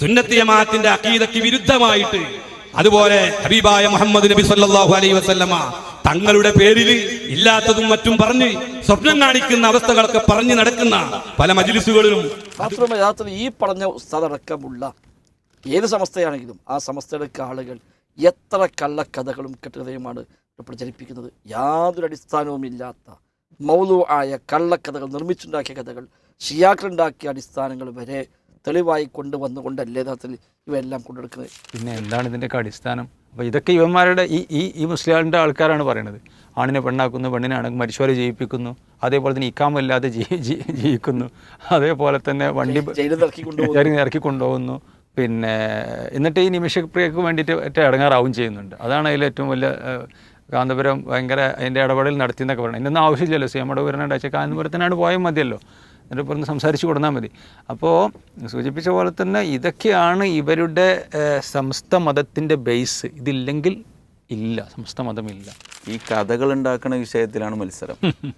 സുന്നത്തി ജമാഅത്തിന്റെ അക്കീദയ്ക്ക് വിരുദ്ധമായിട്ട് അതുപോലെ ഹബീബായ മുഹമ്മദ് നബി സല്ലല്ലാഹു അലൈഹി വസല്ലമ തങ്ങളുടെ പേരിൽ ഇല്ലാത്തതും മറ്റും പറഞ്ഞ് സ്വപ്നം കാണിക്കുന്ന അവസ്ഥകളൊക്കെ പറഞ്ഞു നടക്കുന്ന പല മജിലിസുകളിലും. മാത്രമല്ല യഥാർത്ഥത്തിൽ ഈ പറഞ്ഞ ഉസ്താദടക്കമുള്ള ഏത് സമസ്തയാണെങ്കിലും ആ സമസ്തയുടെ ആളുകൾ എത്ര കള്ളക്കഥകളും കെട്ടുകഥയുമാണ് പ്രചരിപ്പിക്കുന്നത്. യാതൊരു അടിസ്ഥാനവുമില്ലാത്ത മൗലു ആയ കള്ളക്കഥകൾ നിർമ്മിച്ചുണ്ടാക്കിയ കഥകൾ ഷിയാക്കളുണ്ടാക്കിയ അടിസ്ഥാനങ്ങൾ വരെ തെളിവായി കൊണ്ടുവന്നുകൊണ്ടല്ലേ യഥാർത്ഥത്തിൽ ഇവയെല്ലാം കൊണ്ടെടുക്കുന്നത്? പിന്നെ എന്താണ് ഇതിന്റെയൊക്കെ അടിസ്ഥാനം? അപ്പോൾ ഇതൊക്കെ ഇവന്മാരുടെ ഈ ഈ ഈ മുസ്ലിങ്ങളുടെ ആൾക്കാരാണ് പറയുന്നത്. ആണിനെ പെണ്ണാക്കുന്നു പെണ്ണിനെ ആണ് മരിച്ചവരെ ജീവിപ്പിക്കുന്നു അതേപോലെ തന്നെ ഇക്കാമില്ലാതെ ജീ ജീ- ജീവിക്കുന്നു. അതേപോലെ തന്നെ വണ്ടി ഇറക്കി കൊണ്ടുപോകുന്നു ഇറങ്ങി ഇറക്കി കൊണ്ടുപോകുന്നു പിന്നെ എന്നിട്ട് ഈ നിമിഷപ്രിയക്ക് വേണ്ടിയിട്ട് ഏറ്റവും ഇടങ്ങാറാവും ചെയ്യുന്നുണ്ട്. അതാണ് അതിൽ ഏറ്റവും വലിയ കാന്തപുരം ഭയങ്കര അതിന്റെ ഇടപെടൽ നടത്തി എന്നൊക്കെ പറയുന്നത് ഇന്നൊന്നും ആവശ്യമില്ലല്ലോ. സി എം വരണ കാന്തപുരത്തിനാണ് പോയാൽ മതിയല്ലോ. എന്നിട്ട് ഒന്ന് സംസാരിച്ച് കൊടുത്താൽ മതി. അപ്പോൾ സൂചിപ്പിച്ച പോലെ തന്നെ ഇതൊക്കെയാണ് ഇവരുടെ സംസ്ഥ മതത്തിന്റെ ബേസ് ഇതില്ലെങ്കിൽ ഇല്ല സംസ്ഥ മതമില്ല. ഈ കഥകൾ ഉണ്ടാക്കുന്ന വിഷയത്തിലാണ് മത്സരം.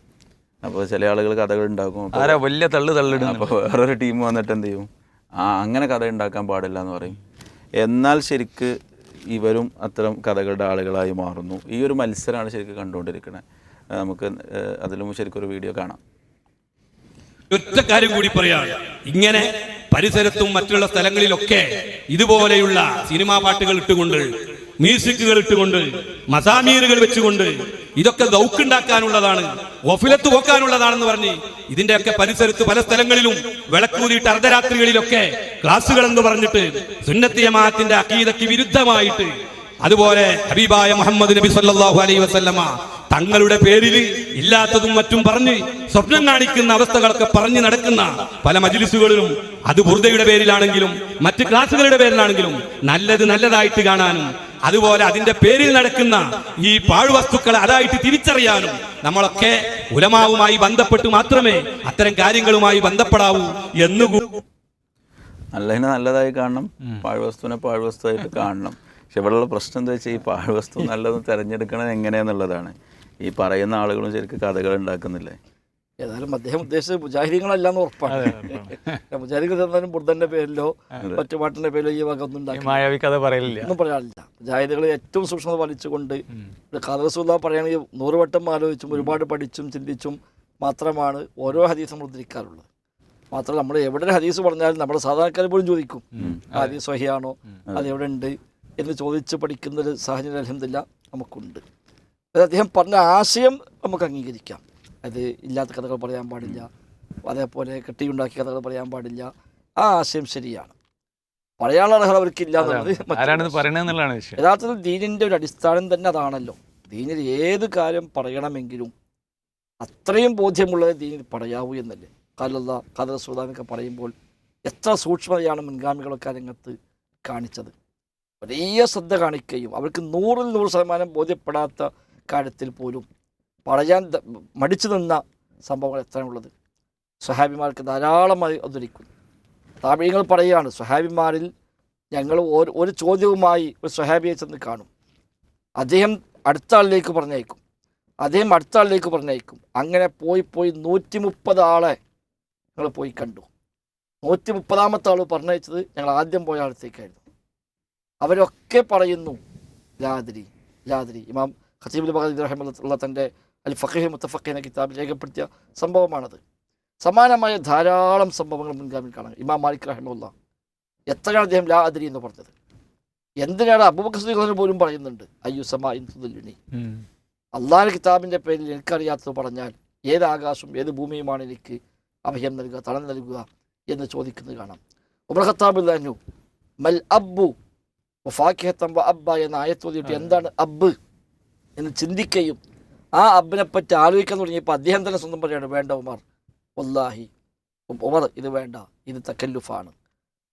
അപ്പോൾ ചില ആളുകൾ കഥകൾ ഉണ്ടാക്കും. ആരാ വലിയ തള്ളു തള്ളിടും അപ്പോൾ വേറൊരു ടീം വന്നിട്ട് എന്ത് ചെയ്യും? ആ അങ്ങനെ കഥ ഉണ്ടാക്കാൻ പാടില്ല എന്ന് പറയും. എന്നാൽ ശരിക്ക് ഇവരും അത്തരം കഥകളുടെ ആളുകളായി മാറുന്നു. ഈ ഒരു മത്സരമാണ് ശരിക്കും കണ്ടുകൊണ്ടിരിക്കുന്നത് നമുക്ക് അതിലും ശരിക്കും ഒരു വീഡിയോ കാണാം. ഒറ്റ കാര്യം കൂടി പറയാം. ഇങ്ങനെ പരിസരത്തും മറ്റുള്ള സ്ഥലങ്ങളിലൊക്കെ ഇതുപോലെയുള്ള സിനിമാ പാട്ടുകൾ ഇട്ടുകൊണ്ട് മ്യൂസിക്കുകൾ ഇട്ടുകൊണ്ട് മസാമീറുകൾ വെച്ചുകൊണ്ട് ഇതൊക്കെ ദൗക്കുണ്ടാക്കാനുള്ളതാണ് ഒഫിലത്ത് പോക്കാനുള്ളതാണെന്ന് പറഞ്ഞ് ഇതിന്റെയൊക്കെ പരിസരത്ത് പല സ്ഥലങ്ങളിലും വിളക്കൂതിയിട്ട് അർദ്ധരാത്രികളിലൊക്കെ ക്ലാസ്സുകൾ എന്ന് പറഞ്ഞിട്ട് സുന്നത്തിയമാത്തിന്റെ അക്കീതയ്ക്ക് വിരുദ്ധമായിട്ട് അതുപോലെ ഹബീബായ മുഹമ്മദ് നബി സല്ലാഹു അലൈഹി വസല്ലമ തങ്ങളുടെ പേരിൽ ഇല്ലാത്തതും മറ്റും പറഞ്ഞ് സ്വപ്നം കാണിക്കുന്ന അവസ്ഥകളൊക്കെ പറഞ്ഞു നടക്കുന്ന പല മജിലിസുകളിലും അത് ബുർദയുടെ പേരിലാണെങ്കിലും മറ്റ് ക്ലാസുകളുടെ പേരിലാണെങ്കിലും നല്ലത് നല്ലതായിട്ട് കാണാനും അതുപോലെ അതിന്റെ പേരിൽ നടക്കുന്ന ഈ പാഴ്വസ്തുക്കളെ അതായിട്ട് തിരിച്ചറിയാനും നമ്മളൊക്കെ ഉലമാവുമായി ബന്ധപ്പെട്ട് മാത്രമേ അത്തരം കാര്യങ്ങളുമായി ബന്ധപ്പെടാവൂ എന്ന് നല്ലതിനെ നല്ലതായി കാണണം പാഴ്വസ്തുവിനെ പാഴ്വസ്തുവായിട്ട് കാണണം. പക്ഷെ ഇവിടെയുള്ള പ്രശ്നം എന്താ വെച്ചാൽ ഈ പാഴ്വസ്തു നല്ലത് തിരഞ്ഞെടുക്കണത് എങ്ങനെയാന്നുള്ളതാണ്. ഈ പറയുന്ന ആളുകളും ശരിക്കും കഥകൾ ഉണ്ടാക്കുന്നില്ലേ? ഏതായാലും അദ്ദേഹം ഉദ്ദേശിച്ചത് മുജാഹിദീങ്ങളല്ല എന്ന് ഉറപ്പാണ് മുജാഹിദീങ്ങൾ തന്നാലും ബുദ്ധന്റെ പേരിലോ മറ്റു പാട്ടിന്റെ പേരിലോ ഈ വക ഒന്നും മായാവി കഥ പറയലില്ല. ഒന്നും പറയാനില്ല മുജാഹിദുകൾ ഏറ്റവും സൂക്ഷ്മത പാലിച്ചുകൊണ്ട് ഖാദറസുല്ല പറയുകയാണെങ്കിൽ നൂറ് വട്ടം ആലോചിച്ചും ഒരുപാട് പഠിച്ചും ചിന്തിച്ചും മാത്രമാണ് ഓരോ ഹദീസും ഉദ്ധരിക്കാറുള്ളത്. മാത്രമല്ല നമ്മൾ എവിടെ ഒരു ഹദീസ് പറഞ്ഞാലും നമ്മുടെ സാധാരണക്കാർ പോലും ചോദിക്കും. ആ ഹദീസ് സഹിയാണോ അത്. എവിടെ ഉണ്ട് എന്ന് ചോദിച്ച് പഠിക്കുന്നൊരു സാഹചര്യം അലഹമില്ല നമുക്കുണ്ട്. അത് അദ്ദേഹം പറഞ്ഞ ആശയം നമുക്ക് അംഗീകരിക്കാം. അത് ഇല്ലാത്ത കഥകൾ പറയാൻ പാടില്ല. അതേപോലെ കെട്ടിയുണ്ടാക്കിയ കഥകൾ പറയാൻ പാടില്ല. ആ ആശയം ശരിയാണ്. പറയാനുള്ള അർഹത ആരാണിത് യഥാർത്ഥത്തിൽ ദീനിന്റെ ഒരു അടിസ്ഥാനം തന്നെ അതാണല്ലോ. ദീനിൽ ഏത് കാര്യം പറയണമെങ്കിലും അത്രയും ബോധ്യമുള്ളത് ദീനിൽ പറയാവൂ എന്നല്ലേ. കാലല്ല കഥ സുതാനൊക്കെ പറയുമ്പോൾ എത്ര സൂക്ഷ്മതയാണ് മുൻഗാമികളൊക്കെ രംഗത്ത് കാണിച്ചത്. വലിയ ശ്രദ്ധ കാണിക്കുകയും അവർക്ക് നൂറിൽ നൂറ് ശതമാനം ബോധ്യപ്പെടാത്ത കാര്യത്തിൽ പോലും പറയാൻ മടിച്ചു നിന്ന സംഭവങ്ങൾ എത്രയുള്ളത്. സ്വഹാബിമാർക്ക് ധാരാളമായി അവതരിക്കുന്നു താപീയങ്ങൾ പറയുകയാണ് സ്വഹാബിമാരിൽ ഞങ്ങൾ ഒരു ഒരു ചോദ്യവുമായി ഒരു സ്വഹാബിയെ ചെന്ന് കാണും. അദ്ദേഹം അടുത്ത ആളിലേക്ക് പറഞ്ഞയക്കും. അദ്ദേഹം അടുത്ത ആളിലേക്ക് പറഞ്ഞയക്കും. അങ്ങനെ പോയി പോയി നൂറ്റി മുപ്പത് ആളെ ഞങ്ങൾ പോയി കണ്ടു. നൂറ്റി മുപ്പതാമത്തെ ആൾ പറഞ്ഞയച്ചത് ഞങ്ങൾ ആദ്യം പോയ ആളത്തേക്കായിരുന്നു. അവരൊക്കെ പറയുന്നു ലാദരി ലാദരി. ഇമാം ഖത്തീബുൽ ബഹദി റഹമുള്ള തന്റെ അൽ ഫഖീഹ് മുത്തഫഖ് എന്ന കിതാബിൽ രേഖപ്പെടുത്തിയ സംഭവമാണത്. സമാനമായ ധാരാളം സംഭവങ്ങൾ മുൻഗാമിൽ കാണാം. ഇമാം മാലിക് റഹമുല്ല എത്രയാണ് അദ്ദേഹം ലാ അതിരി എന്ന് പറഞ്ഞത്? എന്തിനാണ് അബൂബക്കർ പോലും പറയുന്നുണ്ട്? അയ്യു സമാ ഇൻതുദല്ലുനി ഉം. അള്ളാഹ് കിതാബിന്റെ പേരിൽ എനിക്കറിയാത്തത് പറഞ്ഞാൽ ഏത് ആകാശവും ഏത് ഭൂമിയുമാണ് എനിക്ക് അഭയം നൽകുക തളം നൽകുക എന്ന് ചോദിക്കുന്നത് കാണാം. ഉമർ മൽ അബ്ബു ഫാക്കിഹത്തം അബ്ബ എന്ന ആയത്തോതിയിട്ട് എന്താണ് അബ്ബ്? എന്ന് ചിന്തിക്കുകയും ആ അബ്ബിനെപ്പറ്റി ആലോചിക്കാൻ തുടങ്ങിയപ്പോൾ അദ്ദേഹം തന്നെ സ്വന്തം പറയാണ് വേണ്ട ഉമർ ഒല്ലാഹി ഉമർ ഇത് വേണ്ട ഇത് തക്കല്ലുഫാണ്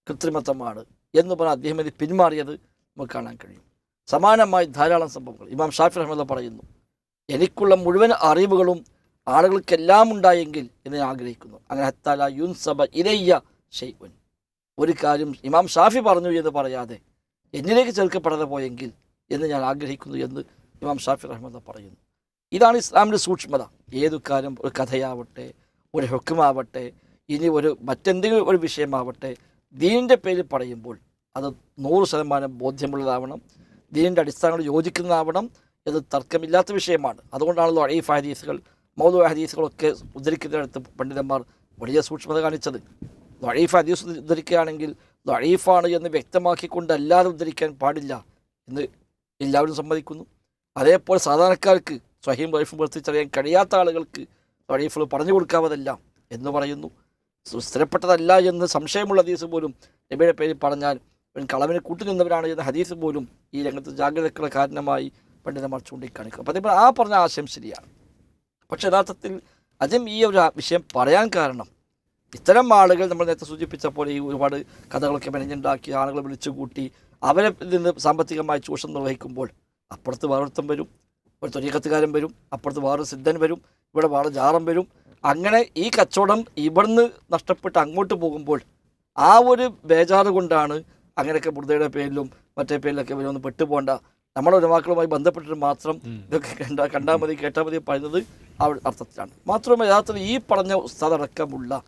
കൃത്രിമത്വമാണ് എന്ന് പറഞ്ഞാൽ അദ്ദേഹം ഇത് പിന്മാറിയത് നമുക്ക് കാണാൻ കഴിയും. സമാനമായി ധാരാളം സംഭവങ്ങൾ. ഇമാം ഷാഫി അഹമ്മദ് പറയുന്നു എനിക്കുള്ള മുഴുവൻ അറിവുകളും ആളുകൾക്കെല്ലാം ഉണ്ടായെങ്കിൽ എന്ന് ഞാൻ ആഗ്രഹിക്കുന്നു. അങ്ങനെ ഹത്താല യുൻ സബ ഇരയ്യ ഷെയ്വൻ ഒരു കാര്യം ഇമാം ഷാഫി പറഞ്ഞു എന്ന് പറയാതെ എന്നിലേക്ക് ചേർക്കപ്പെടാതെ പോയെങ്കിൽ എന്ന് ഞാൻ ആഗ്രഹിക്കുന്നു എന്ന് ഇമാം ഷാഫി റഹ്മദ പറയുന്നു. ഇതാണ് ഇസ്ലാമിന്റെ സൂക്ഷ്മത. ഏതു കാര്യം ഒരു കഥയാവട്ടെ ഒരു ഹുക്കുമാവട്ടെ ഇനി ഒരു മറ്റെന്തെങ്കിലും ഒരു വിഷയമാവട്ടെ ദീനിന്റെ പേരിൽ പറയുമ്പോൾ അത് നൂറ് ശതമാനം ബോധ്യമുള്ളതാവണം ദീനിന്റെ അടിസ്ഥാനങ്ങൾ യോജിക്കുന്നതാവണം ഇത് തർക്കമില്ലാത്ത വിഷയമാണ്. അതുകൊണ്ടാണല്ലോ അഴീഫ് ഹദീസുകൾ മൗലു ഹദീസുകളൊക്കെ ഉദ്ധരിക്കുന്നിടത്ത് പണ്ഡിതന്മാർ വലിയ സൂക്ഷ്മത കാണിച്ചത്. അഴീഫ് ഹദീസ് ഉദ്ധരിക്കുകയാണെങ്കിൽ അഴീഫാണ് എന്ന് വ്യക്തമാക്കിക്കൊണ്ടല്ലാതെ ഉദ്ധരിക്കാൻ പാടില്ല എന്ന് എല്ലാവരും സമ്മതിക്കുന്നു. അതേപോലെ സാധാരണക്കാർക്ക് സ്വഹീം റൈഫും വർത്തിച്ചറിയാൻ കഴിയാത്ത ആളുകൾക്ക് റൈഫിൾ പറഞ്ഞു കൊടുക്കാവതെല്ലാം എന്ന് പറയുന്നു. സ്ഥിരപ്പെട്ടതല്ല എന്ന് സംശയമുള്ള ഹദീസ് പോലും നബിയുടെ പേരിൽ പറഞ്ഞാൽ ഇവൻ കളവിന് കൂട്ടുനിന്നവരാണ് എന്ന ഹദീസ് പോലും ഈ രംഗത്ത് ജാഗ്രതക്കുള്ള കാരണമായി പണ്ഡിതന്മാർ ചൂണ്ടിക്കാണിക്കും അപ്പോൾ അതേപോലെ ആ പറഞ്ഞ ആശയം ശരിയാണ്. പക്ഷേ യഥാർത്ഥത്തിൽ അതും ഈ ഒരു വിഷയം പറയാൻ കാരണം ഇത്തരം ആളുകൾ നമ്മൾ നേരത്തെ സൂചിപ്പിച്ച പോലെ ഈ ഒരുപാട് കഥകളൊക്കെ മെനഞ്ഞുണ്ടാക്കി ആളുകളെ വിളിച്ചുകൂട്ടി അവരെ നിന്ന് സാമ്പത്തികമായി ചൂഷണം നിർവഹിക്കുമ്പോൾ അപ്പുറത്ത് വേറൊരുത്തം വരും ഒരു തൊരീക്കത്തുകാരൻ വരും അപ്പുറത്ത് വേറൊരു സിദ്ധൻ വരും ഇവിടെ വേറെ ജാറം വരും. അങ്ങനെ ഈ കച്ചവടം ഇവിടുന്ന് നഷ്ടപ്പെട്ട് അങ്ങോട്ട് പോകുമ്പോൾ ആ ഒരു ബേജാറ് കൊണ്ടാണ് അങ്ങനെയൊക്കെ ബുദ്ധയുടെ പേരിലും മറ്റേ പേരിലൊക്കെ ഇവരൊന്നും പെട്ടുപോകണ്ട. നമ്മുടെ ഒരുമാക്കളുമായി ബന്ധപ്പെട്ടിട്ട് മാത്രം ഇതൊക്കെ കണ്ട കണ്ടാൽ മതി കേട്ടാൽ മതി പറയുന്നത് ആ അർത്ഥത്തിലാണ്. മാത്രമല്ല യഥാർത്ഥത്തിൽ ഈ പറഞ്ഞ ഉസ്താദടക്കമുള്ള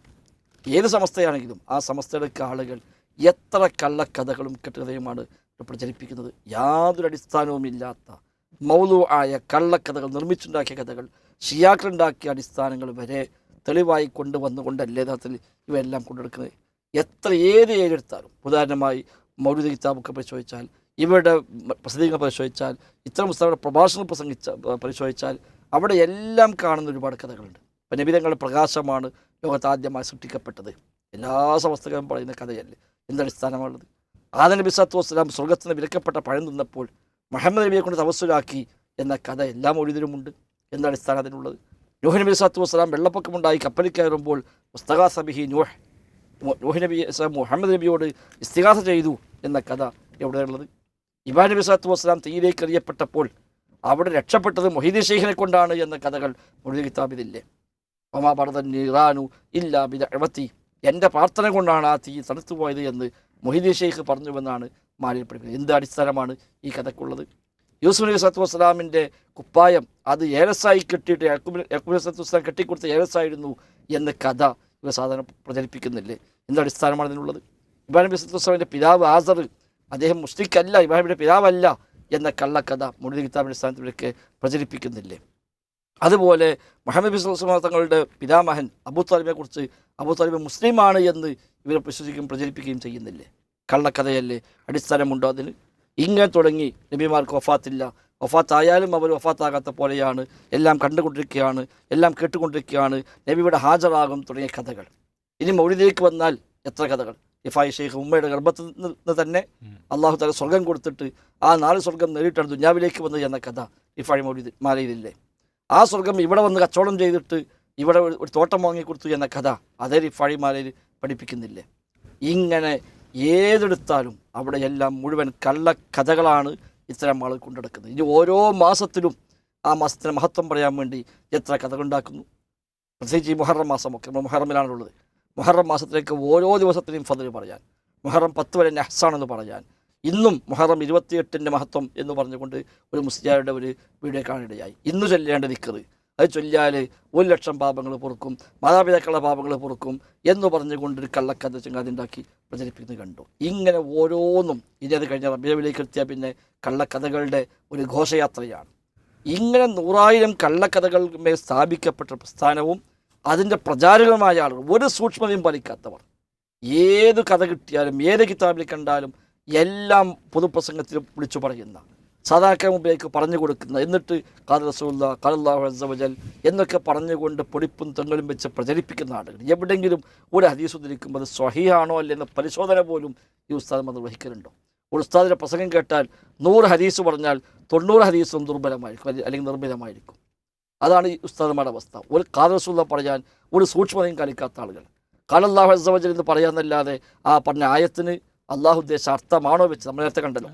ഏത് സമസ്തയാണെങ്കിലും ആ സംസ്ഥയുടെ ആളുകൾ എത്ര കള്ളക്കഥകളും കെട്ടുകഥയുമാണ് പ്രചരിപ്പിക്കുന്നത് യാതൊരു അടിസ്ഥാനവുമില്ലാത്ത മൗലു ആയ കള്ളക്കഥകൾ നിർമ്മിച്ചുണ്ടാക്കിയ കഥകൾ ഷിയാക്കളുണ്ടാക്കിയ അടിസ്ഥാനങ്ങൾ വരെ തെളിവായി കൊണ്ടുവന്നുകൊണ്ടല്ലേ യഥാർത്ഥത്തിൽ ഇവയെല്ലാം കൊണ്ടെടുക്കുന്നത്. എത്ര ഏത് ഏതെടുത്താലും ഉദാഹരണമായി മൗലിക കിതാബൊക്കെ പരിശോധിച്ചാൽ ഇവരുടെ പ്രസിദ്ധീകരണം പരിശോധിച്ചാൽ ഇത്തരം പുസ്തകങ്ങളുടെ പ്രഭാഷണം പ്രസംഗിച്ച പരിശോധിച്ചാൽ അവിടെ എല്ലാം കാണുന്ന ഒരുപാട് കഥകളുണ്ട്. ഇപ്പം നബിതങ്ങളുടെ പ്രകാശമാണ് ലോകത്ത് ആദ്യമായി സൃഷ്ടിക്കപ്പെട്ടത്. എല്ലാ സമസ്തകളും പറയുന്ന കഥയല്ലേ? എന്തടിസ്ഥാനമാണുള്ളത് ആദ നബി സത്തു വസ്സലാം സ്വർഗത്തിൽ നിന്ന് വിലക്കപ്പെട്ട പഴം തിന്നപ്പോൾ മുഹമ്മദ് നബിയെ കൊണ്ട് തവസ്സുലാക്കി എന്ന കഥ എല്ലാ മൊഴിതിലുമുണ്ട് എന്ന അടിസ്ഥാനം അതിനുള്ളത് നൂഹ് നബി സത്തു വസ്സലാം വെള്ളപ്പൊക്കമുണ്ടായി. കപ്പലിൽ കയറുമ്പോൾ മുസ്തഖാ സബിഹി നൂഹ് നൂഹ് നബി മുഹമ്മദ് നബിയോട് ഇസ്തിഹാസ ചെയ്തു എന്ന കഥ എവിടെയുള്ളത്? ഇബാ നബി സത്തു വസ്സലാം തീയിലേക്ക് എറിയപ്പെട്ടപ്പോൾ അവിടെ രക്ഷപ്പെട്ടത് മൊഹീദി ഷെയ്ഖിനെ കൊണ്ടാണ് എന്ന കഥകൾ മൊഴി കിതാബിതില്ലേ ഒമാ പറഞ്ഞു ഇല്ലാ ഇല്ല ബിദഅവത്തി. എന്റെ പ്രാർത്ഥന കൊണ്ടാണ് ആ തീ തണുത്തുപോയത് എന്ന് മൊഹീദി ഷെയ്ഖ് പറഞ്ഞുവെന്നാണ് മാലിയിൽ പഠിപ്പിക്കുന്നത്. എന്ത് അടിസ്ഥാനമാണ് ഈ കഥക്കുള്ളത് യൂസുഫ് നബി സത്തു വസ്സലാമിന്റെ കുപ്പായം അത് ഏലസായി കെട്ടിയിട്ട് യാക്കൂബ് യാക്കൂബ് നബി സത്തു വസ്സലാം കെട്ടിക്കൊടുത്ത ഏലസായിരുന്നു എന്ന കഥ ഇവർ സാധാരണ പ്രചരിപ്പിക്കുന്നില്ലേ? എന്ത് അടിസ്ഥാനമാണ് ഇതിനുള്ളത്? ഇബ്രാഹിം നബി സത്തു വസ്സലാമിന്റെ പിതാവ് ആസർ അദ്ദേഹം മുസ്ലിക്കല്ല ഇബ്രാഹിമിന്റെ പിതാവല്ല എന്ന കള്ളക്കഥ മുഴുവൻ കിതാബിന്റെ സ്ഥാനത്തിലൊക്കെ പ്രചരിപ്പിക്കുന്നില്ലേ? അതുപോലെ മുഹമ്മദ് ബി സുലൈമാൻ തങ്ങളുടെ പിതാമഹൻ അബൂ താലിബിനെ കുറിച്ച് അബൂ താലിബ് മുസ്ലിമാണ് എന്ന് ഇവർ വിശ്വസിക്കുകയും പ്രചരിപ്പിക്കുകയും ചെയ്യുന്നില്ലേ? കള്ളക്കഥയല്ലേ? അടിസ്ഥാനമുണ്ടോ അതിന്? ഇങ്ങനെ തുടങ്ങി നബിമാർക്ക് വഫാത്തില്ല. വഫാത്തായാലും അവർ വഫാത്താകാത്ത പോലെയാണ്. എല്ലാം കണ്ടുകൊണ്ടിരിക്കുകയാണ്. എല്ലാം കേട്ടുകൊണ്ടിരിക്കുകയാണ്. നബിയുടെ ഹാജരാകും തുടങ്ങിയ കഥകൾ. ഇനി മൗലിദിലേക്ക് വന്നാൽ എത്ര കഥകൾ? ഇഫായി ഷെയ്ഖ് ഉമ്മയുടെ ഗർഭത്തിൽ നിന്ന് തന്നെ അള്ളാഹു താല സ്വർഗം കൊടുത്തിട്ട് ആ നാല് സ്വർഗം നേരിട്ടാണ് ദുഞ്ഞാവിലേക്ക് വന്നത് എന്ന കഥ ഇഫായി മൗലി മാലയിലില്ലേ? ആ സ്വർഗം ഇവിടെ വന്ന് കച്ചവടം ചെയ്തിട്ട് ഇവിടെ ഒരു തോട്ടം വാങ്ങിക്കൊടുത്തു എന്ന കഥ അതേ റിഫാഴി മാലയിൽ പഠിപ്പിക്കുന്നില്ലേ? ഇങ്ങനെ ഏതെടുത്താലും അവിടെ എല്ലാം മുഴുവൻ കള്ളക്കഥകളാണ് ഇത്തരം ആളുകൾ കൊണ്ടെടുക്കുന്നത്. ഇനി ഓരോ മാസത്തിലും ആ മാസത്തിന് മഹത്വം പറയാൻ വേണ്ടി എത്ര കഥകളുണ്ടാക്കുന്നു പ്രത്യേകിച്ച് ഈ മുഹറം മാസമൊക്കെ നമ്മൾ മുഹറമിലാണുള്ളത്. മുഹറം മാസത്തിലേക്ക് ഓരോ ദിവസത്തിനെയും ഫതിൽ പറയാൻ മുഹറം പത്ത് വരെ നെഹ്സാണെന്ന് പറയാൻ ഇന്നും മുഹറം ഇരുപത്തിയെട്ടിന്റെ മഹത്വം എന്ന് പറഞ്ഞുകൊണ്ട് ഒരു മുസ്ലിയാരുടെ ഒരു വീഡിയോ കാണിടയായി ഇന്ന് ചൊല്ലേണ്ട ദിക്കറ് അത് ചൊല്ലിയാൽ ഒരു ലക്ഷം പാപങ്ങൾ പൊറുക്കും മാതാപിതാക്കളുടെ പാപങ്ങൾ പൊറുക്കും എന്ന് പറഞ്ഞുകൊണ്ട് ഒരു കള്ളക്കഥ ചങ്ങാതി ഉണ്ടാക്കി പ്രചരിപ്പിക്കുന്നത് കണ്ടു. ഇങ്ങനെ ഓരോന്നും ഇനി അത് കഴിഞ്ഞ റബിയവിലേക്ക് എത്തിയാൽ പിന്നെ കള്ളക്കഥകളുടെ ഒരു ഘോഷയാത്രയാണ്. ഇങ്ങനെ നൂറായിരം കള്ളക്കഥകൾ മേൽ സ്ഥാപിക്കപ്പെട്ട പ്രസ്ഥാനവും അതിന്റെ പ്രചാരകമായ ആളുകൾ ഒരു സൂക്ഷ്മതയും പാലിക്കാത്തവർ. ഏത് കഥ കിട്ടിയാലും ഏത് കിതാബിൽ കണ്ടാലും എല്ലാം പൊതുപ്രസംഗത്തിൽ വിളിച്ചു പറയുന്ന സാധാരണക്കാർ മുമ്പിലേക്ക് പറഞ്ഞു കൊടുക്കുന്ന എന്നിട്ട് കാല റസൂല്ല കാലല്ലാഹു എന്നൊക്കെ പറഞ്ഞുകൊണ്ട് പൊടിപ്പും തെങ്ങലും വെച്ച് പ്രചരിപ്പിക്കുന്ന ആളുകൾ. എവിടെയെങ്കിലും ഒരു ഹദീസ് ഉദ്ധരിക്കുമ്പോൾ അത് സ്വഹീഹാണോ അല്ലെന്ന പരിശോധന പോലും ഈ ഉസ്താദ് അത് വഹിക്കലുണ്ടോ ഒരു ഉസ്താദിന്റെ പ്രസംഗം കേട്ടാൽ നൂറ് ഹദീസ് പറഞ്ഞാൽ തൊണ്ണൂറ് ഹദീസും ദുർബലമായിരിക്കും അല്ലെങ്കിൽ നിർമ്മിതമായിരിക്കും അതാണ് ഈ ഉസ്താദന്മാരുടെ അവസ്ഥ. ഒരു റസൂല്ല പറയാൻ ഒരു സൂക്ഷ്മതയും കാണിക്കാത്ത ആളുകൾ. കാലല്ലാഹു അസവജൽ എന്ന് പറയാമെന്നല്ലാതെ ആ പറഞ്ഞ ആയത്തിന് അള്ളാഹു ഉദ്ദേശ അർത്ഥമാണോ വെച്ച് നമ്മൾ നേരത്തെ കണ്ടല്ലോ.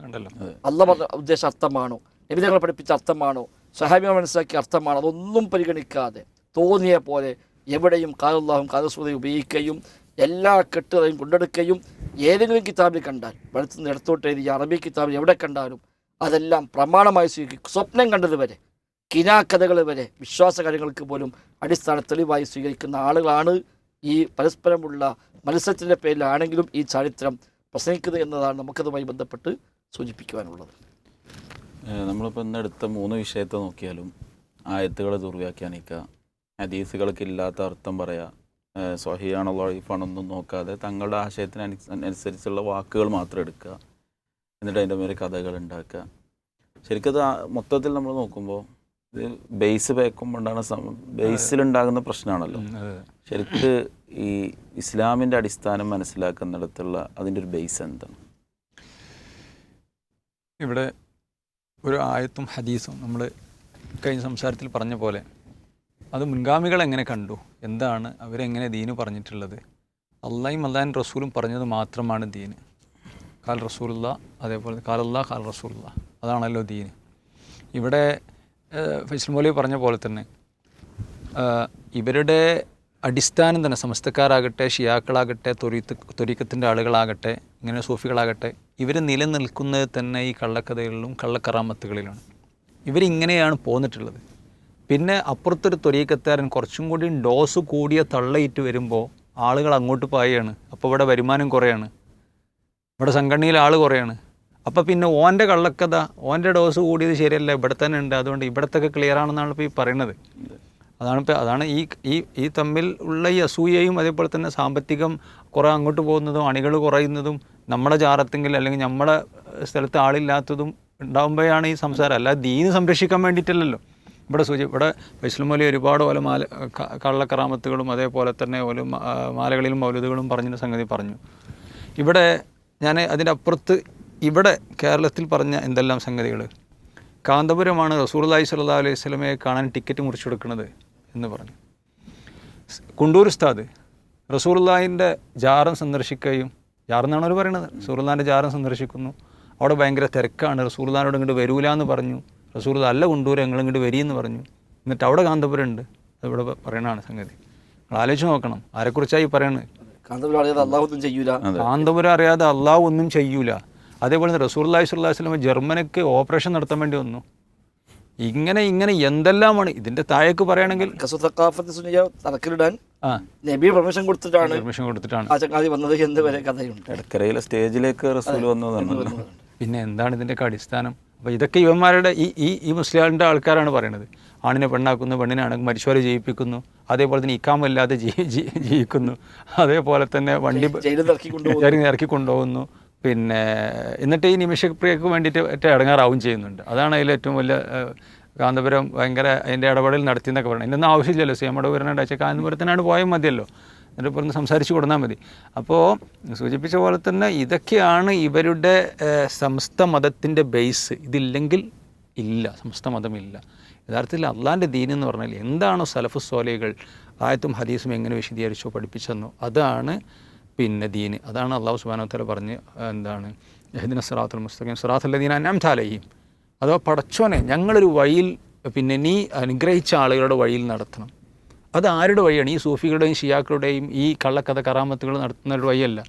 അള്ളാഹ് ഉദ്ദേശ അർത്ഥമാണോ? നബിതങ്ങൾ പഠിപ്പിച്ച അർത്ഥമാണോ? സഹാബികൾ മനസ്സിലാക്കിയ അർത്ഥമാണോ? അതൊന്നും പരിഗണിക്കാതെ തോന്നിയ പോലെ എവിടെയും കാലുള്ളാഹും കാലസൂതയും ഉപയോഗിക്കുകയും എല്ലാ കെട്ടുകളെയും കൊണ്ടെടുക്കുകയും ഏതെങ്കിലും കിതാബിൽ കണ്ടാൽ വെളുത്തുനിന്ന് ഇടത്തോട്ട് എഴുതിയ അറബി കിതാബിൽ എവിടെ കണ്ടാലും അതെല്ലാം പ്രമാണമായി സ്വീകരിക്കും സ്വപ്നം കണ്ടത് വരെ കിനാക്കഥകൾ വരെ വിശ്വാസ കാര്യങ്ങൾക്ക് പോലും അടിസ്ഥാന തെളിവായി സ്വീകരിക്കുന്ന ആളുകളാണ് ഈ പരസ്പരമുള്ള മത്സരത്തിന്റെ പേരിലാണെങ്കിലും ഈ ചരിത്രം പ്രസംഗിക്കുന്നത് എന്നതാണ് നമുക്കതുമായി ബന്ധപ്പെട്ട് സൂചിപ്പിക്കുവാനുള്ളത്. നമ്മളിപ്പോൾ ഇന്നെടുത്ത മൂന്ന് വിഷയത്തെ നോക്കിയാലും ആയത്തുകളെ ദുർവ്യാഖ്യാനിക്കുക ഹദീസുകൾക്ക് ഇല്ലാത്ത അർത്ഥം പറയുക സ്വഹിയാണോ വൈഫാണൊന്നും നോക്കാതെ തങ്ങളുടെ ആശയത്തിന് അനുസരിച്ചുള്ള വാക്കുകൾ മാത്രം എടുക്കുക. എന്നിട്ട് അതിന്റെ മേലെ കഥകൾ ഉണ്ടാക്കുക. ശരിക്കും അത് മൊത്തത്തിൽ നമ്മൾ നോക്കുമ്പോൾ ഇത് ബേസ് പേക്കുമ്പോണ്ടാണ് ബേസിലുണ്ടാകുന്ന പ്രശ്നമാണല്ലോ. ശരിക്ക് ഈ ഇസ്ലാമിന്റെ അടിസ്ഥാനം മനസ്സിലാക്കുന്നിടത്തുള്ള അതിന്റെ ഒരു ബേസ് എന്താണ്? ഇവിടെ ഒരു ആയത്തും ഹദീസും നമ്മൾ കഴിഞ്ഞ സംസാരത്തിൽ പറഞ്ഞ പോലെ അത് മുൻഗാമികൾ എങ്ങനെ കണ്ടു? എന്താണ് അവരെങ്ങനെ ദീന് പറഞ്ഞിട്ടുള്ളത്? അള്ളായും അള്ളാൻ റസൂലും പറഞ്ഞത് മാത്രമാണ് ദീന്. കാൽ റസൂലുള്ള അതേപോലെ കാലല്ലാ കാൽ റസൂലുള്ള. അതാണല്ലോ ദീന്. ഇവിടെ ഫൈസൽ മൗലി പറഞ്ഞ പോലെ തന്നെ ഇവരുടെ അടിസ്ഥാനം തന്നെ സമസ്തക്കാരാകട്ടെ ഷിയാക്കളാകട്ടെ തൊരീത്ത് തൊരീക്കത്തിന്റെ ആളുകളാകട്ടെ ഇങ്ങനെ സൂഫികളാകട്ടെ ഇവർ നിലനിൽക്കുന്നത് തന്നെ ഈ കള്ളക്കഥകളിലും കള്ളക്കറാമത്തുകളിലാണ്. ഇവരിങ്ങനെയാണ് പോന്നിട്ടുള്ളത്. പിന്നെ അപ്പുറത്തൊരു തൊരീക്കത്താരൻ കുറച്ചും കൂടി ഡോസ് കൂടിയ തള്ളയിട്ട് വരുമ്പോൾ ആളുകൾ അങ്ങോട്ട് പായാണ്. അപ്പോൾ ഇവിടെ വരുമാനം കുറയാണ്. ഇവിടെ സംഘടനയിൽ ആൾ കുറയാണ്. അപ്പോൾ പിന്നെ ഓന്റെ കള്ളക്കഥ ഓന്റെ ഡോസ് കൂടിയത് ശരിയല്ല ഇവിടെ തന്നെ ഉണ്ട്. അതുകൊണ്ട് ഇവിടത്തൊക്കെ ക്ലിയർ ആണെന്നാണ് ഇപ്പോൾ ഈ പറയുന്നത് അതാണ് ഇപ്പോൾ അതാണ് ഈ ഈ ഈ തമ്മിൽ ഉള്ള ഈ അസൂയയും അതേപോലെ തന്നെ സാമ്പത്തികം കുറേ അങ്ങോട്ട് പോകുന്നതും അണികൾ കുറയുന്നതും നമ്മുടെ ജാറത്തെങ്കിൽ അല്ലെങ്കിൽ നമ്മുടെ സ്ഥലത്ത് ആളില്ലാത്തതും ഉണ്ടാകുമ്പോഴാണ് ഈ സംസാരം. അല്ലാതെ ദീന് സംരക്ഷിക്കാൻ വേണ്ടിയിട്ടല്ലല്ലോ. ഇവിടെ സൂചി ഇവിടെ വൈസ്ലമൊലി ഒരുപാട് ഓല മാല കള്ളക്കറാമത്തുകളും അതേപോലെ തന്നെ ഓല മാലകളിലും മൗലതുകളും പറഞ്ഞ സംഗതി പറഞ്ഞു. ഇവിടെ ഞാൻ അതിന്റെ അപ്പുറത്ത് ഇവിടെ കേരളത്തിൽ പറഞ്ഞ എന്തെല്ലാം സംഗതികൾ? കാന്തപുരമാണ് റസൂർലായി സല്ലാ അലൈഹി സ്വലമയെ കാണാൻ ടിക്കറ്റ് മുറിച്ചു കൊടുക്കുന്നത് എന്ന് പറഞ്ഞു. കുണ്ടൂർ ഉസ്താദ് റസൂർലാഹിന്റെ ജാറം സന്ദർശിക്കുകയും ജാറെന്നാണ് അവർ പറയുന്നത് റസൂർലാന്റെ ജാറം സന്ദർശിക്കുന്നു. അവിടെ ഭയങ്കര തിരക്കാണ് റസൂർലാനോട് ഇങ്ങോട്ട് വരൂല എന്ന് പറഞ്ഞു. റസൂർ അല്ല കുണ്ടൂർ ഞങ്ങൾ ഇങ്ങോട്ട് വരിയെന്ന് പറഞ്ഞു. എന്നിട്ട് അവിടെ കാന്തപുരം ഉണ്ട്. അതിവിടെ പറയണതാണ് സംഗതി. നിങ്ങൾ ആലോചിച്ച് നോക്കണം ആരെക്കുറിച്ചായി പറയണത്? കാന്തപുരം അറിയാതെ ഒന്നും ചെയ്യൂല. കാന്തപുരം അറിയാതെ അള്ളാഹു ഒന്നും ചെയ്യൂല. അതേപോലെ തന്നെ റസൂർ അള്ളാഹി സ്വല്ലാഹു വസ്ലമ ജർമ്മനിക്ക് ഓപ്പറേഷൻ നടത്താൻ വേണ്ടി വന്നു. ഇങ്ങനെ ഇങ്ങനെ എന്തെല്ലാമാണ് ഇതിന്റെ താഴേക്ക് പറയുകയാണെങ്കിൽ നബി പെർമിഷൻ കൊടുത്തിട്ടാണ് പെർമിഷൻ കൊടുത്തിട്ടാണ്. വന്നത് എന്ത് വരെ കഥയുണ്ട്. ഇടക്കരയിലെ സ്റ്റേജിലേക്ക് റസൂൽ വന്നതാണ് പിന്നെ എന്താണ് ഇതിന്റെയൊക്കെ അടിസ്ഥാനം? അപ്പോൾ ഇതൊക്കെ ഇവന്മാരുടെ ഈ ഈ ഈ മുസ്ലിങ്ങളുടെ ആൾക്കാരാണ് പറയുന്നത്. ആണിനെ പെണ്ണാക്കുന്നു പെണ്ണിനെ മരിച്ചവരെ ജയിപ്പിക്കുന്നു അതേപോലെ തന്നെ ഇക്കാമല്ലാതെ ജീ ജീ- ജീവിക്കുന്നു അതേപോലെ തന്നെ വണ്ടി ഇറക്കി കൊണ്ടുപോകുന്നു. പിന്നെ എന്നിട്ട് ഈ നിമിഷപ്രിയക്ക് വേണ്ടിയിട്ട് ഏറ്റവും ഇടങ്ങാറാവും ചെയ്യുന്നുണ്ട്. അതാണ് അതിൽ ഏറ്റവും വലിയ കാന്തപുരം ഭയങ്കര അതിന്റെ ഇടപെടൽ നടത്തി എന്നൊക്കെ പറയണം ഇന്നൊന്നും ആവശ്യമില്ലല്ലോ. സി. എമ്മയുടെ വിവരണം കാന്തപുരത്തിനാണ് പോയാൽ മതിയല്ലോ. എന്നിട്ട് ഒന്ന് സംസാരിച്ച് കൊടുത്താൽ മതി. അപ്പോൾ സൂചിപ്പിച്ച പോലെ തന്നെ ഇതൊക്കെയാണ് ഇവരുടെ സംസ്ഥ മതത്തിന്റെ ബേസ്. ഇതില്ലെങ്കിൽ ഇല്ല. സമസ്ത മതമില്ല. യഥാർത്ഥത്തിൽ അള്ളാന്റെ ദീൻ എന്ന് പറഞ്ഞാൽ എന്താണോ സലഫു ആയത്തും ഹദീസും എങ്ങനെ വിശദീകരിച്ചോ പഠിപ്പിച്ചെന്നോ? അതാണ് പിന്നെ ദീന് അതാണ് അള്ളാഹു സുബാനോത്തല തല പറഞ്ഞ് എന്താണ് യഹദിന സിറാത്തുൽ മുസ്തഖീം. സിറാത്തുല്ലദീന അനാംതാലയും അഥവാ പടച്ചോനെ ഞങ്ങളൊരു വഴിയിൽ പിന്നെ നീ അനുഗ്രഹിച്ച ആളുകളുടെ വഴിയിൽ നടത്തണം. അത് ആരുടെ വഴിയാണ്? ഈ സൂഫികളുടെയും ഷിയാക്കളുടെയും ഈ കള്ളക്കഥ കറാമത്തുകൾ നടത്തുന്നവരുടെ വഴിയല്ല.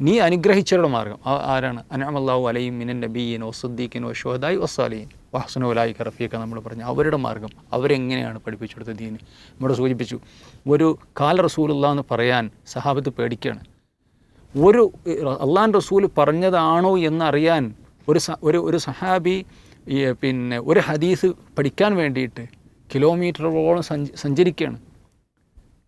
നീ അനുഗ്രഹിച്ചവരുടെ മാർഗം. ആരാണ്? അനാമല്ലാഹു അലയും മിനൻ നബീൻ ഒസുദ്ദീഖിൻ ഒഷോദായി ഒസാലീൻ വഹസുന ഉലായി കറഫിയൊക്കെ നമ്മൾ പറഞ്ഞു. അവരുടെ മാർഗം. അവരെങ്ങനെയാണ് പഠിപ്പിച്ചു കൊടുത്തത് ദീന് ഇവിടെ സൂചിപ്പിച്ചു. ഒരു കാല റസൂലുള്ള എന്ന് പറയാൻ സഹാബത്ത് പേടിക്കുകയാണ് ഒരു അള്ളാൻ റസൂൽ പറഞ്ഞതാണോ എന്നറിയാൻ ഒരു ഒരു ഒരു സഹാബി പിന്നെ ഒരു ഹദീസ് പഠിക്കാൻ വേണ്ടിയിട്ട് കിലോമീറ്ററോളം സഞ്ച് സഞ്ചരിക്കുകയാണ്.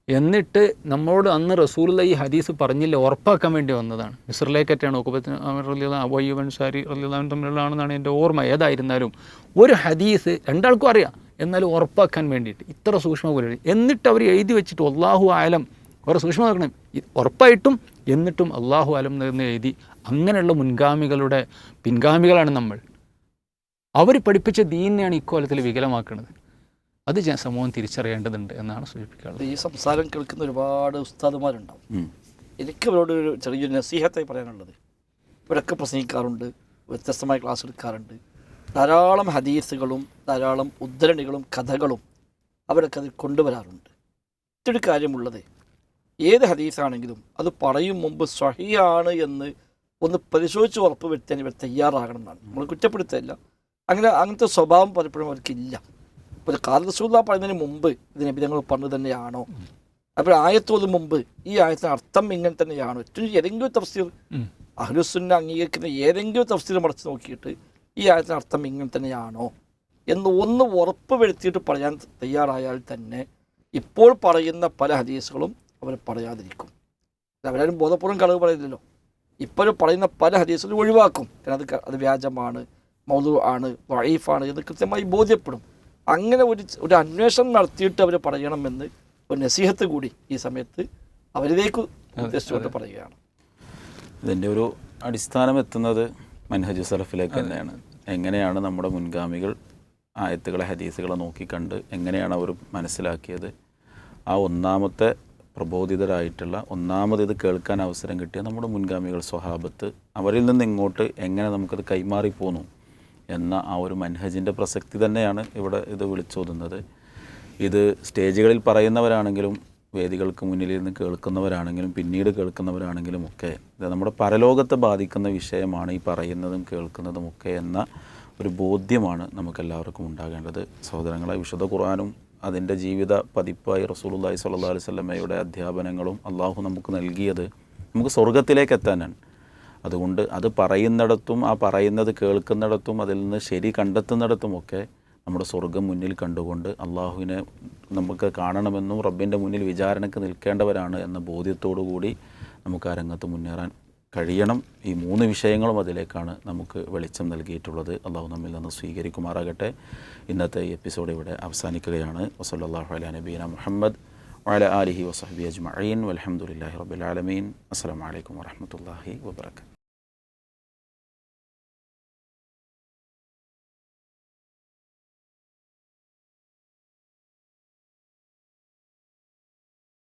എന്നിട്ട് നമ്മളോട് അന്ന് റസൂലുള്ള ഈ ഹദീസ് പറഞ്ഞില്ല ഉറപ്പാക്കാൻ വേണ്ടി വന്നതാണ്. മിസ്രിലേക്കറ്റാണ് ഒക്കുപത്തിന് അബോയ്യവൻ സാരി റലിയുള്ളവൻ തമ്മിലുള്ളതാണെന്നാണ് എന്റെ ഓർമ്മ. ഏതായിരുന്നാലും ഒരു ഹദീസ് രണ്ടാൾക്കും അറിയാം. എന്നാലും ഉറപ്പാക്കാൻ വേണ്ടിയിട്ട് ഇത്ര സൂക്ഷ്മ പോലെ. എന്നിട്ട് അവർ എഴുതി വെച്ചിട്ട് ഒല്ലാഹു ആലം. സൂക്ഷ്മ നോക്കണം ഉറപ്പായിട്ടും എന്നിട്ടും അള്ളാഹു അലം എന്ന് എഴുതി അങ്ങനെയുള്ള മുൻഗാമികളുടെ പിൻഗാമികളാണ് നമ്മൾ. അവർ പഠിപ്പിച്ച ദീനെയാണ് ഇക്കോലത്തിൽ വികലമാക്കുന്നത് അത് ഞാൻ സമൂഹം തിരിച്ചറിയേണ്ടതുണ്ട് എന്നാണ് സൂചിപ്പിക്കാറുള്ളത് ഈ സംസാരം കേൾക്കുന്ന ഒരുപാട് ഉസ്താദുമാരുണ്ടാവും. എനിക്ക് അവരോട് ഒരു ചെറിയൊരു നസീഹത്തായി പറയാനുള്ളത്. ഇവരൊക്കെ പ്രസംഗിക്കാറുണ്ട് വ്യത്യസ്തമായ ക്ലാസ് എടുക്കാറുണ്ട്. ധാരാളം ഹദീസുകളും ധാരാളം ഉദ്ധരണികളും കഥകളും അവരൊക്കെ അതിൽ കൊണ്ടുവരാറുണ്ട്. മറ്റൊരു കാര്യമുള്ളത്. ഏത് ഹദീസാണെങ്കിലും അത് പറയും മുമ്പ് സഹിയാണ് എന്ന് ഒന്ന് പരിശോധിച്ച് ഉറപ്പ് വരുത്താൻ ഇവർ തയ്യാറാകണം എന്നാണ് നമ്മൾ കുറ്റപ്പെടുത്തല്ല അങ്ങനെ അങ്ങനത്തെ സ്വഭാവം പലപ്പോഴും അവർക്കില്ല. ഒരു കാല പറയുന്നതിന് മുമ്പ് ഇത് നബിതങ്ങൾ പറഞ്ഞു തന്നെയാണോ? അപ്പോൾ ആയത്തോത് മുമ്പ് ഈ ആയത്തിന് അർത്ഥം ഇങ്ങനെ തന്നെയാണോ? ഏറ്റവും ഏതെങ്കിലും തഫ്സീർ അഹ്ലുസുന്ന അംഗീകരിക്കുന്ന ഏതെങ്കിലും തഫ്സീർ മടച്ച് നോക്കിയിട്ട് ഈ ആയത്തിന് അർത്ഥം ഇങ്ങനെ തന്നെയാണോ? എന്ന് ഒന്ന് ഉറപ്പ് വരുത്തിയിട്ട് പറയാൻ തയ്യാറായാൽ തന്നെ ഇപ്പോൾ പറയുന്ന പല ഹദീസുകളും അവർ പറയാതിരിക്കും. അവരാരും ബോധപൂർവം കളവ് പറയുന്നില്ലല്ലോ ഇപ്പോഴും പറയുന്ന പല ഹദീസുകളും ഒഴിവാക്കും. കാരണം അത് അത് വ്യാജമാണ് മൗതു ആണ് വൈഫാണ് എന്ന് കൃത്യമായി ബോധ്യപ്പെടും. അങ്ങനെ ഒരു ഒരു അന്വേഷണം നടത്തിയിട്ട് അവർ പറയണമെന്ന് ഒരു നസീഹത്ത് കൂടി ഈ സമയത്ത് അവരിലേക്ക് ഉദ്ദേശിച്ചുകൊണ്ട് പറയുകയാണ്. ഇതിന്റെ ഒരു അടിസ്ഥാനം എത്തുന്നത് മൻഹജ് സലഫിലേക്ക് തന്നെയാണ്. എങ്ങനെയാണ് നമ്മുടെ മുൻഗാമികൾ ആയത്തുകളെ ഹദീസുകളെ നോക്കിക്കണ്ട്? എങ്ങനെയാണ് അവർ മനസ്സിലാക്കിയത്? ആ ഒന്നാമത്തെ പ്രബോധിതരായിട്ടുള്ള ഒന്നാമത് ഇത് കേൾക്കാൻ അവസരം കിട്ടിയ നമ്മുടെ മുൻഗാമികൾ സ്വഹാബത്ത് അവരിൽ നിന്ന് ഇങ്ങോട്ട് എങ്ങനെ നമുക്കത് കൈമാറി പോന്നു എന്ന ആ ഒരു മൻഹജിന്റെ പ്രസക്തി തന്നെയാണ് ഇവിടെ ഇത് വിളിച്ചോതുന്നത്. ഇത് സ്റ്റേജുകളിൽ പറയുന്നവരാണെങ്കിലും വേദികൾക്ക് മുന്നിൽ ഇരുന്ന് കേൾക്കുന്നവരാണെങ്കിലും പിന്നീട് കേൾക്കുന്നവരാണെങ്കിലും ഒക്കെ ഇത് നമ്മുടെ പരലോകത്തെ ബാധിക്കുന്ന വിഷയമാണ് ഈ പറയുന്നതും കേൾക്കുന്നതും ഒക്കെ എന്ന ഒരു ബോധ്യമാണ് നമുക്കെല്ലാവർക്കും ഉണ്ടാകേണ്ടത്. സഹോദരങ്ങളെ വിശുദ്ധ ഖുർആാനും അതിന്റെ ജീവിത പതിപ്പായി റസൂലുള്ളാഹി സ്വല്ലല്ലാഹു അലൈഹി സ്വലമയുടെ അധ്യാപനങ്ങളും അള്ളാഹു നമുക്ക് നൽകിയത് നമുക്ക് സ്വർഗത്തിലേക്ക് എത്താനാണ്. അതുകൊണ്ട് അത് പറയുന്നിടത്തും ആ പറയുന്നത് കേൾക്കുന്നിടത്തും അതിൽ നിന്ന് ശരി കണ്ടെത്തുന്നിടത്തുമൊക്കെ നമ്മുടെ സ്വർഗം മുന്നിൽ കണ്ടുകൊണ്ട് അള്ളാഹുവിനെ നമുക്ക് കാണണമെന്നും റബ്ബിന്റെ മുന്നിൽ വിചാരണയ്ക്ക് നിൽക്കേണ്ടവരാണ് എന്ന ബോധ്യത്തോടു കൂടി നമുക്ക് ആ രംഗത്ത് മുന്നേറാൻ കഴിയണം. ഈ മൂന്ന് വിഷയങ്ങളും അതിലേക്കാണ് നമുക്ക് വെളിച്ചം നൽകിയിട്ടുള്ളത്. അള്ളാഹു നമ്മിൽ നിന്ന് സ്വീകരിക്കുമാറാകട്ടെ. ഇന്നത്തെ എപ്പിസോഡ് ഇവിടെ അവസാനിക്കുകയാണ്. വസല്ലാഹു അല നബീന മുഹമ്മദ് വാല ആലിഹി വസഹബി അജ്മീൻ വൽഹംദുലില്ലാഹി റബ്ബിൽ അസ്സാം അലൈക്കും വറഹ്മത്തുള്ളാഹി വബറകാതുഹു.